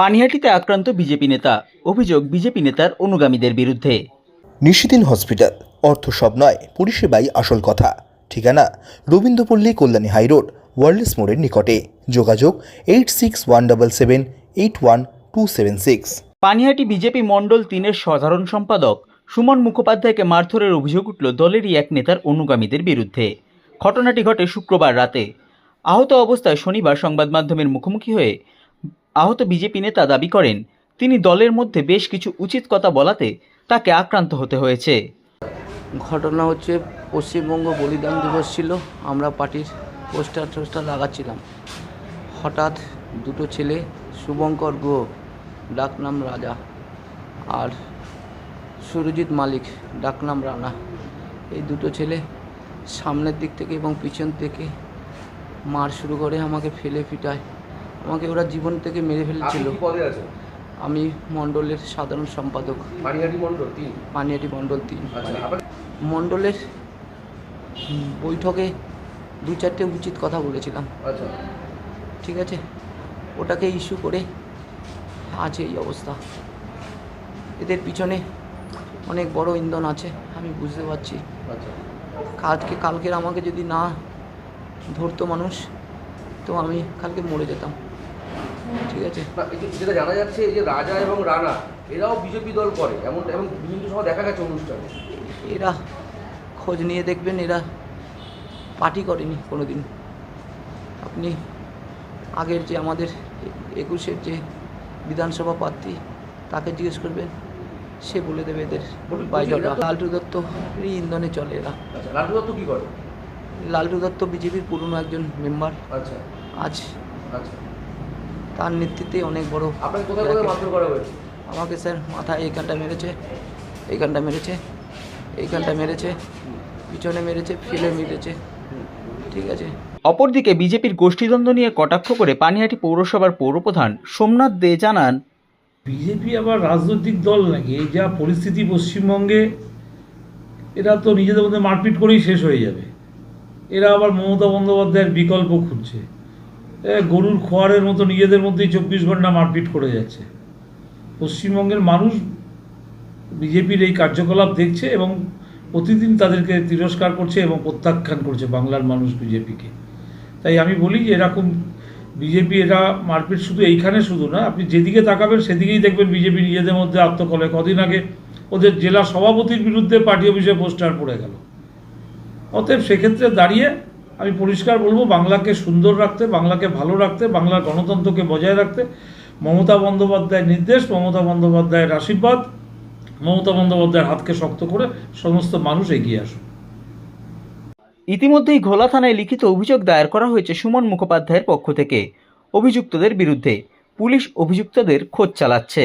পানিহাটিতে আক্রান্ত বিজেপি নেতা। অভিযোগ বিজেপি নেতার অনুগামীদের বিরুদ্ধে। নিশিদিন হসপিটাল অর্থ সব নয় পরিষেবাই আসল কথা। ঠিকানা রবীন্দ্রপল্লী কল্যাণী হাইরোড ওয়ার্ল্ডস মোড়ের নিকটে। যোগাযোগ eight six one double seven eight one two seven six. Panihati BJP মণ্ডল তিনের সাধারণ সম্পাদক সুমন মুখোপাধ্যায়কে মারধরের অভিযোগ উঠল দলেরই এক নেতার অনুগামীদের বিরুদ্ধে। ঘটনাটি ঘটে শুক্রবার রাতে। আহত অবস্থায় শনিবার সংবাদ মাধ্যমের মুখোমুখি হয়ে আহত বিজেপি নেতা দাবি করেন, তিনি দলের মধ্যে বেশ কিছু উচিত কথা বলাতে তাকে আক্রান্ত হতে হয়েছে। ঘটনা হচ্ছে পশ্চিমবঙ্গ বলিদান দিবস ছিল, আমরা পার্টির পোস্টার টোস্টার লাগাচ্ছিলাম। হঠাৎ দুটো ছেলে, শুভঙ্কর গুহ, ডাকনাম রাজা আর সুরজিৎ মালিক, ডাকনাম রানা, এই দুটো ছেলে সামনের দিক থেকে এবং পিছন থেকে মার শুরু করে আমাকে ফেলে ফিটায় আমাকে ওরা জীবন থেকে মেরে ফেলেছিল। পদে আমি মণ্ডলের সাধারণ সম্পাদক। পানিহাটি মণ্ডল তিন? পানিয়াটি মণ্ডল তিন। আচ্ছা আপনার মণ্ডলের বৈঠকে দু চারটে উচিত কথা বলেছিলাম। আচ্ছা। ঠিক আছে? ওটাকে ইস্যু করে আছে এই অবস্থা। এদের পিছনে অনেক বড় ইন্ধন আছে আমি বুঝতে পারছি। আচ্ছা। আজকে কালকের আমাকে যদি না ধরতো মানুষ তো আমি কালকে মরে যেতাম। ঠিক আছে। যেটা জানা যাচ্ছে এই যে রাজা এবং রানা এরাও বিজেপি দল করে এমন এবং বিভিন্ন সময় দেখা গেছে অনুষ্ঠানে। এরা খোঁজ নিয়ে দেখবেন এরা পার্টি করেনি কোনো দিন আপনি আগের যে আমাদের একুশের যে বিধানসভা প্রার্থী তাকে জিজ্ঞেস করবেন সে বলে দেবে এদের লালটু দত্ত এই ইন্ধনে চলে এরা। আচ্ছা লালটু দত্ত কী করে? লালটু দত্ত বিজেপির পুরনো একজন মেম্বার আচ্ছা। আজ আচ্ছা। তার নেতৃত্বে অনেক বড় আমাকে স্যার মাথায় এইখানটা মেরেছে এইখানটা মেরেছে এইখানটা মেরেছে পিছনে মেরেছে ফিলে মেরেছে। ঠিক আছে। অপরদিকে বিজেপির গোষ্ঠীদ্বন্দ্ব নিয়ে কটাক্ষ করে পানিহাটি পৌরসভার পৌরপ্রধান সোমনাথ দে জানান বিজেপি আবার রাজনৈতিক দল নাকি? এই যা পরিস্থিতি পশ্চিমবঙ্গে এরা তো নিজেদের মধ্যে মারপিট করেই শেষ হয়ে যাবে। এরা আবার মমতা বন্দ্যোপাধ্যায়ের বিকল্প খুঁজছে। গরুর খোয়ারের মতো নিজেদের মধ্যেই চব্বিশ ঘণ্টা মারপিট করে যাচ্ছে। পশ্চিমবঙ্গের মানুষ বিজেপির এই কার্যকলাপ দেখছে এবং প্রতিদিন তাদেরকে তিরস্কার করছে এবং প্রত্যাখ্যান করছে বাংলার মানুষ বিজেপিকে। তাই আমি বলি যে এরকম বিজেপি এরা মারপিট শুধু এইখানে শুধু না, আপনি যেদিকে তাকাবেন সেদিকেই দেখবেন বিজেপি নিজেদের মধ্যে আত্মকলয় কদিন আগে ওদের জেলা সভাপতির বিরুদ্ধে পার্টি অফিসে পোস্টার পড়ে গেল। অতএব সেক্ষেত্রে দাঁড়িয়ে আমি পরিষ্কার বলব, বাংলাকে সুন্দর রাখতে, বাংলাকে ভালো রাখতে, বাংলার গণতন্ত্রকে বজায় রাখতে, মমতা বন্দ্যোপাধ্যায়ের নির্দেশ, মমতা বন্দ্যোপাধ্যায়ের আশীর্বাদ, মমতা বন্দ্যোপাধ্যায়ের হাতকে শক্ত করে সমস্ত মানুষ এগিয়ে আসুন। ইতিমধ্যেই ঘোলা থানায় লিখিত অভিযোগ দায়ের করা হয়েছে সুমন মুখোপাধ্যায়ের পক্ষ থেকে। অভিযুক্তদের বিরুদ্ধে পুলিশ অভিযুক্তদের খোঁজ চালাচ্ছে।